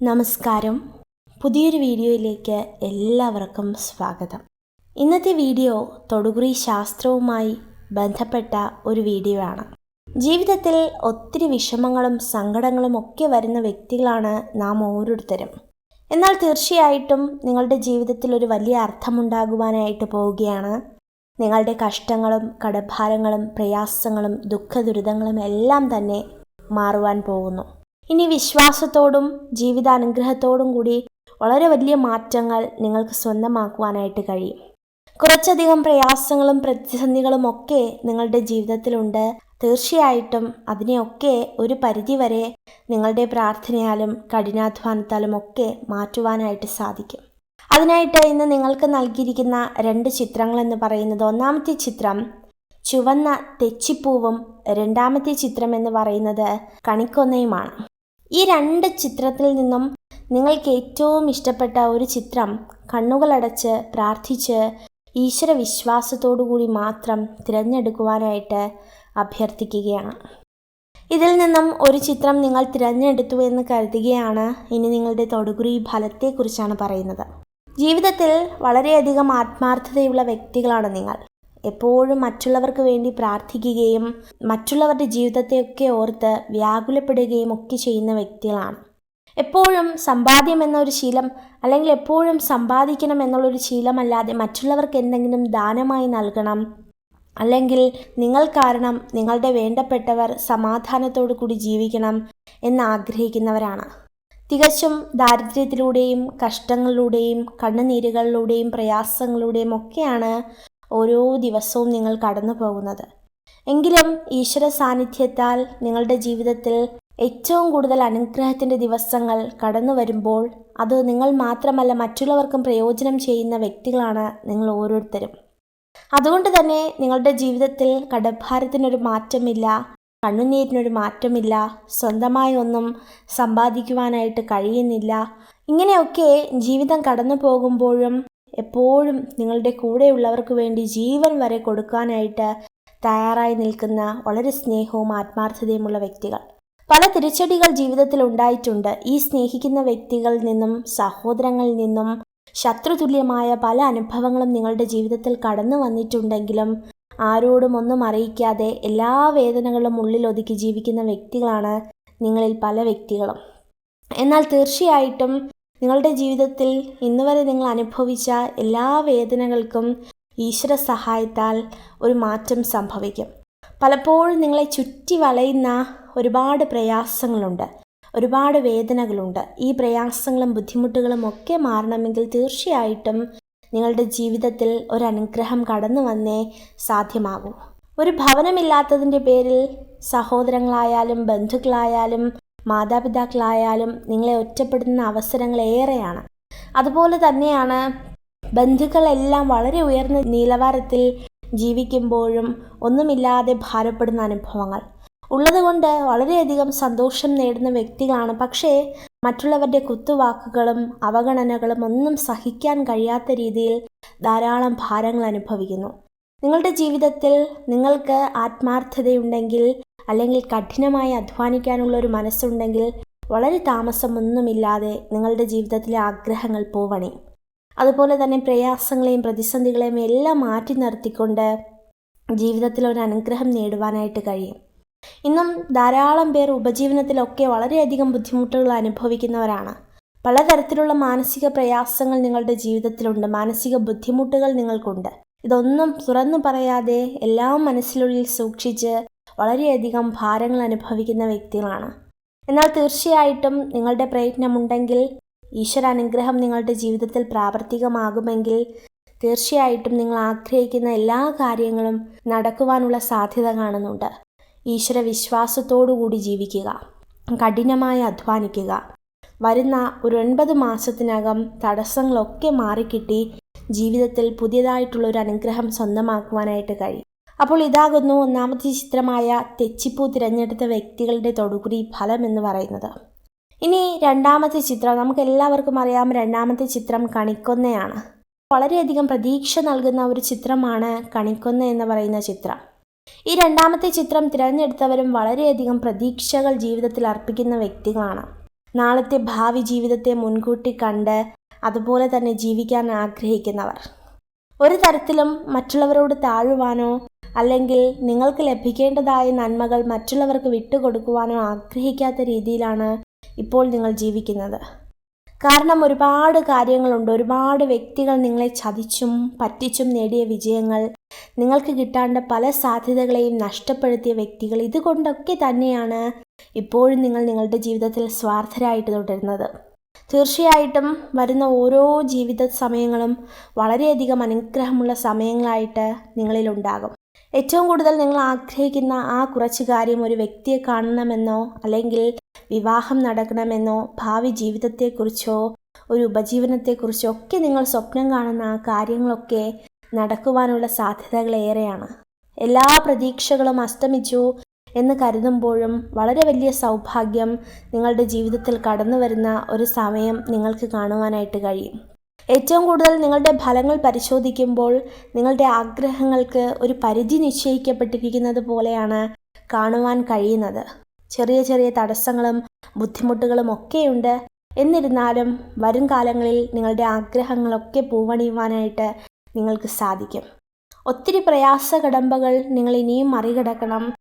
നമസ്കാരം. പുതിയൊരു വീഡിയോയിലേക്ക് എല്ലാവർക്കും സ്വാഗതം. ഇന്നത്തെ വീഡിയോ തൊടുകുറി ശാസ്ത്രവുമായി ബന്ധപ്പെട്ട ഒരു വീഡിയോ ആണ്. ജീവിതത്തിൽ ഒത്തിരി വിഷമങ്ങളും സങ്കടങ്ങളും ഒക്കെ വരുന്ന വ്യക്തികളാണ് നാം ഓരോരുത്തരും. എന്നാൽ തീർച്ചയായിട്ടും നിങ്ങളുടെ ജീവിതത്തിൽ ഒരു വലിയ അർത്ഥമുണ്ടാകുവാനായിട്ട് പോവുകയാണ്. നിങ്ങളുടെ കഷ്ടങ്ങളും കടഭാരങ്ങളും പ്രയാസങ്ങളും ദുഃഖ ദുരിതങ്ങളും എല്ലാം തന്നെ മാറുവാൻ പോകുന്നു. ഇനി വിശ്വാസത്തോടും ജീവിതാനുഗ്രഹത്തോടും കൂടി വളരെ വലിയ മാറ്റങ്ങൾ നിങ്ങൾക്ക് സ്വന്തമാക്കുവാനായിട്ട് കഴിയും. കുറച്ചധികം പ്രയാസങ്ങളും പ്രതിസന്ധികളും ഒക്കെ നിങ്ങളുടെ ജീവിതത്തിലുണ്ട്. തീർച്ചയായിട്ടും അതിനെയൊക്കെ ഒരു പരിധിവരെ നിങ്ങളുടെ പ്രാർത്ഥനയാലും കഠിനാധ്വാനത്താലും ഒക്കെ മാറ്റുവാനായിട്ട് സാധിക്കും. അതിനായിട്ട് ഇന്ന് നിങ്ങൾക്ക് നൽകിയിരിക്കുന്ന രണ്ട് ചിത്രങ്ങൾ എന്ന് പറയുന്നത് ഒന്നാമത്തെ ചിത്രം ചുവന്ന തെച്ചിപ്പൂവും രണ്ടാമത്തെ ചിത്രം എന്ന് പറയുന്നത് കണിക്കൊന്നയുമാണ്. ഈ രണ്ട് ചിത്രത്തിൽ നിന്നും നിങ്ങൾക്ക് ഏറ്റവും ഇഷ്ടപ്പെട്ട ഒരു ചിത്രം കണ്ണുകളടച്ച് പ്രാർത്ഥിച്ച് ഈശ്വര വിശ്വാസത്തോടു കൂടി മാത്രം തിരഞ്ഞെടുക്കുവാനായിട്ട് അഭ്യർത്ഥിക്കുകയാണ്. ഇതിൽ നിന്നും ഒരു ചിത്രം നിങ്ങൾ തിരഞ്ഞെടുത്തു എന്ന് കരുതുകയാണ്. ഇനി നിങ്ങളുടെ തൊടുകുറി ഫലത്തെക്കുറിച്ചാണ് പറയുന്നത്. ജീവിതത്തിൽ വളരെയധികം ആത്മാർത്ഥതയുള്ള വ്യക്തികളാണ് നിങ്ങൾ. എപ്പോഴും മറ്റുള്ളവർക്ക് വേണ്ടി പ്രാർത്ഥിക്കുകയും മറ്റുള്ളവരുടെ ജീവിതത്തെയൊക്കെ ഓർത്ത് വ്യാകുലപ്പെടുകയും ഒക്കെ ചെയ്യുന്ന വ്യക്തികളാണ്. എപ്പോഴും സമ്പാദ്യം എന്നൊരു ശീലം അല്ലെങ്കിൽ എപ്പോഴും സമ്പാദിക്കണം എന്നുള്ളൊരു ശീലമല്ലാതെ മറ്റുള്ളവർക്ക് എന്തെങ്കിലും ദാനമായി നൽകണം അല്ലെങ്കിൽ നിങ്ങൾ കാരണം നിങ്ങളുടെ വേണ്ടപ്പെട്ടവർ സമാധാനത്തോടു കൂടി ജീവിക്കണം എന്ന് ആഗ്രഹിക്കുന്നവരാണ്. തികച്ചും ദാരിദ്ര്യത്തിലൂടെയും കഷ്ടങ്ങളിലൂടെയും കണ്ണുനീരുകളിലൂടെയും പ്രയാസങ്ങളിലൂടെയും ഒക്കെയാണ് ഓരോ ദിവസവും നിങ്ങൾ കടന്നു പോകുന്നത്. എങ്കിലും ഈശ്വര സാന്നിധ്യത്താൽ നിങ്ങളുടെ ജീവിതത്തിൽ ഏറ്റവും കൂടുതൽ അനുഗ്രഹത്തിന്റെ ദിവസങ്ങൾ കടന്നു വരുമ്പോൾ അത് നിങ്ങൾ മാത്രമല്ല മറ്റുള്ളവർക്കും പ്രയോജനം ചെയ്യുന്ന വ്യക്തികളാണ് നിങ്ങൾ ഓരോരുത്തരും. അതുകൊണ്ട് തന്നെ നിങ്ങളുടെ ജീവിതത്തിൽ കടഭാരത്തിനൊരു മാറ്റമില്ല കണ്ണുനീരിനൊരു മാറ്റമില്ല സ്വന്തമായി ഒന്നും സമ്പാദിക്കുവാനായിട്ട് കഴിയുന്നില്ല. ഇങ്ങനെയൊക്കെ ജീവിതം കടന്നു പോകുമ്പോഴും എപ്പോഴും നിങ്ങളുടെ കൂടെയുള്ളവർക്ക് വേണ്ടി ജീവൻ വരെ കൊടുക്കാനായിട്ട് തയ്യാറായി നിൽക്കുന്ന വളരെ സ്നേഹവും ആത്മാർത്ഥതയുമുള്ള വ്യക്തികൾ. പല തിരിച്ചടികൾ ജീവിതത്തിൽ ഉണ്ടായിട്ടുണ്ട്. ഈ സ്നേഹിക്കുന്ന വ്യക്തികളിൽ നിന്നും സഹോദരങ്ങളിൽ നിന്നും ശത്രുതുല്യമായ പല അനുഭവങ്ങളും നിങ്ങളുടെ ജീവിതത്തിൽ കടന്നു വന്നിട്ടുണ്ടെങ്കിലും ആരോടും ഒന്നും അറിയിക്കാതെ എല്ലാ വേദനകളും ഉള്ളിൽ ഒതുക്കി ജീവിക്കുന്ന വ്യക്തികളാണ് നിങ്ങളിൽ പല വ്യക്തികളും. എന്നാൽ തീർച്ചയായിട്ടും നിങ്ങളുടെ ജീവിതത്തിൽ ഇന്നുവരെ നിങ്ങൾ അനുഭവിച്ച എല്ലാ വേദനകൾക്കും ഈശ്വര സഹായത്താൽ ഒരു മാറ്റം സംഭവിക്കും. പലപ്പോഴും നിങ്ങളെ ചുറ്റി വളയുന്ന ഒരുപാട് പ്രയാസങ്ങളുണ്ട്. ഒരുപാട് വേദനകളുണ്ട്. ഈ പ്രയാസങ്ങളും ബുദ്ധിമുട്ടുകളും ഒക്കെ മാറണമെങ്കിൽ തീർച്ചയായിട്ടും നിങ്ങളുടെ ജീവിതത്തിൽ ഒരു അനുഗ്രഹം കടന്നു വന്നേ സാധ്യമാകൂ. ഒരു ഭവനമില്ലാത്തതിന്റെ പേരിൽ സഹോദരങ്ങളായാലും ബന്ധുക്കളായാലും മാതാപിതാക്കളായാലും നിങ്ങളെ ഒറ്റപ്പെടുന്ന അവസരങ്ങൾ ഏറെയാണ്. അതുപോലെ തന്നെയാണ് ബന്ധുക്കളെല്ലാം വളരെ ഉയർന്ന നിലവാരത്തിൽ ജീവിക്കുമ്പോഴും ഒന്നുമില്ലാതെ ഭാരപ്പെടുന്ന അനുഭവങ്ങൾ. ഉള്ളതുകൊണ്ട് വളരെയധികം സന്തോഷം നേടുന്ന വ്യക്തികളാണ്. പക്ഷേ മറ്റുള്ളവരുടെ കുത്തുവാക്കുകളും അവഗണനകളും ഒന്നും സഹിക്കാൻ കഴിയാത്ത രീതിയിൽ ധാരാളം ഭാരങ്ങൾ അനുഭവിക്കുന്നു. നിങ്ങളുടെ ജീവിതത്തിൽ നിങ്ങൾക്ക് ആത്മാർത്ഥതയുണ്ടെങ്കിൽ അല്ലെങ്കിൽ കഠിനമായി അധ്വാനിക്കാനുള്ള ഒരു മനസ്സുണ്ടെങ്കിൽ വളരെ താമസമൊന്നുമില്ലാതെ നിങ്ങളുടെ ജീവിതത്തിലെ ആഗ്രഹങ്ങൾ പോവണേ. അതുപോലെ തന്നെ പ്രയാസങ്ങളെയും പ്രതിസന്ധികളെയും എല്ലാം മാറ്റി നിർത്തിക്കൊണ്ട് ജീവിതത്തിൽ ഒരു അനുഗ്രഹം നേടുവാനായിട്ട് കഴിയും. ഇന്നും ധാരാളം പേർ ഉപജീവനത്തിലൊക്കെ വളരെയധികം ബുദ്ധിമുട്ടുകൾ അനുഭവിക്കുന്നവരാണ്. പലതരത്തിലുള്ള മാനസിക പ്രയാസങ്ങൾ നിങ്ങളുടെ ജീവിതത്തിലുണ്ട്. മാനസിക ബുദ്ധിമുട്ടുകൾ നിങ്ങൾക്കുണ്ട്. ഇതൊന്നും തുറന്നു പറയാതെ എല്ലാം മനസ്സിനുള്ളിൽ സൂക്ഷിച്ച് വളരെയധികം ഭാരങ്ങൾ അനുഭവിക്കുന്ന വ്യക്തികളാണ്. എന്നാൽ തീർച്ചയായിട്ടും നിങ്ങളുടെ പ്രയത്നമുണ്ടെങ്കിൽ ഈശ്വര അനുഗ്രഹം നിങ്ങളുടെ ജീവിതത്തിൽ പ്രാവർത്തികമാകുമെങ്കിൽ തീർച്ചയായിട്ടും നിങ്ങൾ ആഗ്രഹിക്കുന്ന എല്ലാ കാര്യങ്ങളും നടക്കുവാനുള്ള സാധ്യത കാണുന്നുണ്ട്. ഈശ്വര വിശ്വാസത്തോടുകൂടി ജീവിക്കുക കഠിനമായി അധ്വാനിക്കുക. വരുന്ന ഒരു ഒൻപത് മാസത്തിനകം തടസ്സങ്ങളൊക്കെ മാറിക്കിട്ടി ജീവിതത്തിൽ പുതിയതായിട്ടുള്ള ഒരു അനുഗ്രഹം സ്വന്തമാക്കുവാനായിട്ട് കഴിയും. അപ്പോൾ ഇതാകുന്നു ഒന്നാമത്തെ ചിത്രമായ തെച്ചിപ്പൂ തിരഞ്ഞെടുത്ത വ്യക്തികളുടെ തൊടുകുടി ഫലം എന്ന് പറയുന്നത്. ഇനി രണ്ടാമത്തെ ചിത്രം നമുക്ക് എല്ലാവർക്കും അറിയാം രണ്ടാമത്തെ ചിത്രം കണിക്കൊന്നയാണ്. വളരെയധികം പ്രതീക്ഷ നൽകുന്ന ഒരു ചിത്രമാണ് കണിക്കൊന്ന എന്ന് പറയുന്ന ചിത്രം. ഈ രണ്ടാമത്തെ ചിത്രം തിരഞ്ഞെടുത്തവരും വളരെയധികം പ്രതീക്ഷകൾ ജീവിതത്തിൽ അർപ്പിക്കുന്ന വ്യക്തികളാണ്. നാളത്തെ ഭാവി ജീവിതത്തെ മുൻകൂട്ടി കണ്ട് അതുപോലെ തന്നെ ജീവിക്കാൻ ആഗ്രഹിക്കുന്നവർ. ഒരു തരത്തിലും മറ്റുള്ളവരോട് താഴുവാനോ അല്ലെങ്കിൽ നിങ്ങൾക്ക് ലഭിക്കേണ്ടതായ നന്മകൾ മറ്റുള്ളവർക്ക് വിട്ടുകൊടുക്കുവാനോ ആഗ്രഹിക്കാത്ത രീതിയിലാണ് ഇപ്പോൾ നിങ്ങൾ ജീവിക്കുന്നത്. കാരണം ഒരുപാട് കാര്യങ്ങളുണ്ട്. ഒരുപാട് വ്യക്തികൾ നിങ്ങളെ ചതിച്ചും പറ്റിച്ചും നേടിയ വിജയങ്ങൾ നിങ്ങൾക്ക് കിട്ടാണ്ട് പല സാധ്യതകളെയും നഷ്ടപ്പെടുത്തിയ വ്യക്തികൾ ഇതുകൊണ്ടൊക്കെ തന്നെയാണ് ഇപ്പോഴും നിങ്ങൾ നിങ്ങളുടെ ജീവിതത്തിൽ സ്വാർത്ഥരായിട്ട് തുടരുന്നത്. തീർച്ചയായിട്ടും വരുന്ന ഓരോ ജീവിത സമയങ്ങളും വളരെയധികം അനുഗ്രഹമുള്ള സമയങ്ങളായിട്ട് നിങ്ങളിലുണ്ടാകും ഏറ്റവും കൂടുതൽ നിങ്ങൾ ആഗ്രഹിക്കുന്ന ആ കുറച്ച് കാര്യം ഒരു വ്യക്തിയെ കാണണമെന്നോ അല്ലെങ്കിൽ വിവാഹം നടക്കണമെന്നോ ഭാവി ജീവിതത്തെക്കുറിച്ചോ ഒരു ഉപജീവനത്തെക്കുറിച്ചോ ഒക്കെ നിങ്ങൾ സ്വപ്നം കാണുന്ന ആ കാര്യങ്ങളൊക്കെ നടക്കുവാനുള്ള സാധ്യതകൾ ഏറെയാണ്. എല്ലാ പ്രതീക്ഷകളും അസ്തമിച്ചു എന്ന് കരുതുമ്പോഴും വളരെ വലിയ സൗഭാഗ്യം നിങ്ങളുടെ ജീവിതത്തിൽ കടന്നു വരുന്ന ഒരു സമയം നിങ്ങൾക്ക് കാണുവാനായിട്ട് കഴിയും. ഏറ്റവും കൂടുതൽ നിങ്ങളുടെ ഫലങ്ങൾ പരിശോധിക്കുമ്പോൾ നിങ്ങളുടെ ആഗ്രഹങ്ങൾക്ക് ഒരു പരിധി നിശ്ചയിക്കപ്പെട്ടിരിക്കുന്നത് പോലെയാണ് കാണുവാൻ കഴിയുന്നത്. ചെറിയ ചെറിയ തടസ്സങ്ങളും ബുദ്ധിമുട്ടുകളും ഒക്കെയുണ്ട്. എന്നിരുന്നാലും വരും കാലങ്ങളിൽ നിങ്ങളുടെ ആഗ്രഹങ്ങളൊക്കെ പൂവണിയുവാനായിട്ട് നിങ്ങൾക്ക് സാധിക്കും. ഒത്തിരി പ്രയാസ കടമ്പകൾ നിങ്ങൾ ഇനിയും മറികടക്കണം.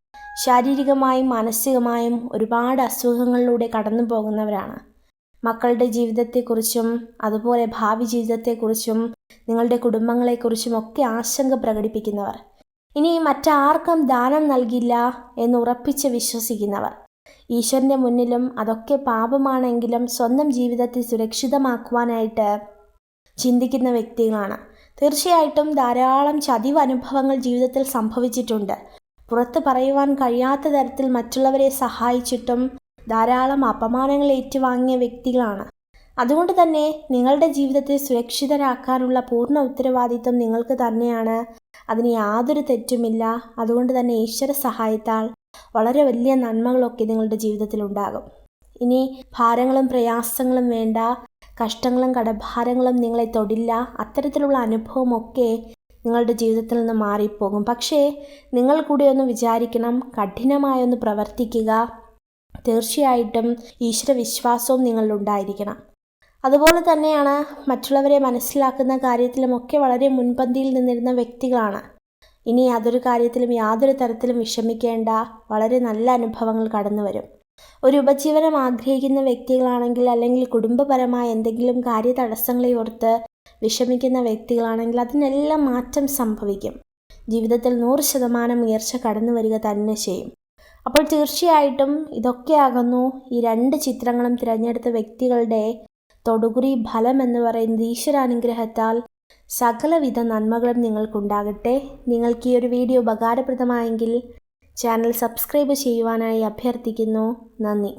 ശാരീരികമായും മാനസികമായും ഒരുപാട് അസുഖങ്ങളിലൂടെ കടന്നു പോകുന്നവരാണ് മക്കളുടെ ജീവിതത്തെക്കുറിച്ചും അതുപോലെ ഭാവി ജീവിതത്തെക്കുറിച്ചും നിങ്ങളുടെ കുടുംബങ്ങളെക്കുറിച്ചും ഒക്കെ ആശങ്ക പ്രകടിപ്പിക്കുന്നവർ. ഇനി മറ്റാർക്കും ദാനം നൽകില്ല എന്ന് ഉറപ്പിച്ച് വിശ്വസിക്കുന്നവർ. ഈശ്വരന്റെ മുന്നിലും അതൊക്കെ പാപമാണെങ്കിലും സ്വന്തം ജീവിതത്തെ സുരക്ഷിതമാക്കുവാനായിട്ട് ചിന്തിക്കുന്ന വ്യക്തികളാണ്. തീർച്ചയായിട്ടും ധാരാളം ചതിവ് അനുഭവങ്ങൾ ജീവിതത്തിൽ സംഭവിച്ചിട്ടുണ്ട്. പുറത്ത് പറയുവാൻ കഴിയാത്ത തരത്തിൽ മറ്റുള്ളവരെ സഹായിച്ചിട്ടും ധാരാളം അപമാനങ്ങൾ ഏറ്റുവാങ്ങിയ വ്യക്തികളാണ്. അതുകൊണ്ട് തന്നെ നിങ്ങളുടെ ജീവിതത്തെ സുരക്ഷിതരാക്കാനുള്ള പൂർണ ഉത്തരവാദിത്വം നിങ്ങൾക്ക് തന്നെയാണ്. അതിന് യാതൊരു തെറ്റുമില്ല. അതുകൊണ്ട് തന്നെ ഈശ്വര സഹായത്താൽ വളരെ വലിയ നന്മകളൊക്കെ നിങ്ങളുടെ ജീവിതത്തിൽ ഉണ്ടാകും. ഇനി ഭാരങ്ങളും പ്രയാസങ്ങളും വേണ്ട കഷ്ടങ്ങളും കടഭാരങ്ങളും നിങ്ങളെ തൊടില്ല അത്തരത്തിലുള്ള അനുഭവമൊക്കെ നിങ്ങളുടെ ജീവിതത്തിൽ നിന്ന് മാറിപ്പോകും. പക്ഷേ നിങ്ങൾ കൂടി ഒന്ന് വിചാരിക്കണം കഠിനമായൊന്ന് പ്രവർത്തിക്കുക. തീർച്ചയായിട്ടും ഈശ്വര വിശ്വാസവും നിങ്ങളിലുണ്ടായിരിക്കണം. അതുപോലെ തന്നെയാണ് മറ്റുള്ളവരെ മനസ്സിലാക്കുന്ന കാര്യത്തിലുമൊക്കെ വളരെ മുൻപന്തിയിൽ നിന്നിരുന്ന വ്യക്തികളാണ്. ഇനി അതൊരു കാര്യത്തിലും യാതൊരു തരത്തിലും വിഷമിക്കേണ്ട വളരെ നല്ല അനുഭവങ്ങൾ കടന്നു വരും. ഒരു ഉപജീവനം ആഗ്രഹിക്കുന്ന വ്യക്തികളാണെങ്കിൽ അല്ലെങ്കിൽ കുടുംബപരമായ എന്തെങ്കിലും കാര്യ തടസ്സങ്ങളെ ഓർത്ത് വിഷമിക്കുന്ന വ്യക്തികളാണെങ്കിൽ അതിനെല്ലാം മാറ്റം സംഭവിക്കും. ജീവിതത്തിൽ നൂറ് ശതമാനം ഉയർച്ച കടന്നു വരിക തന്നെ ചെയ്യും. അപ്പോൾ തീർച്ചയായിട്ടും ഇതൊക്കെയാകുന്നു ഈ രണ്ട് ചിത്രങ്ങളും തിരഞ്ഞെടുത്ത വ്യക്തികളുടെ തൊടുകുറി ഫലം എന്ന് പറയുന്നത് ഈശ്വരാനുഗ്രഹത്താൽ സകലവിധ നന്മകളും നിങ്ങൾക്കുണ്ടാകട്ടെ. നിങ്ങൾക്ക് ഈ ഒരു വീഡിയോ ഉപകാരപ്രദമായെങ്കിൽ ചാനൽ സബ്സ്ക്രൈബ് ചെയ്യുവാനായി അഭ്യർത്ഥിക്കുന്നു. നന്ദി.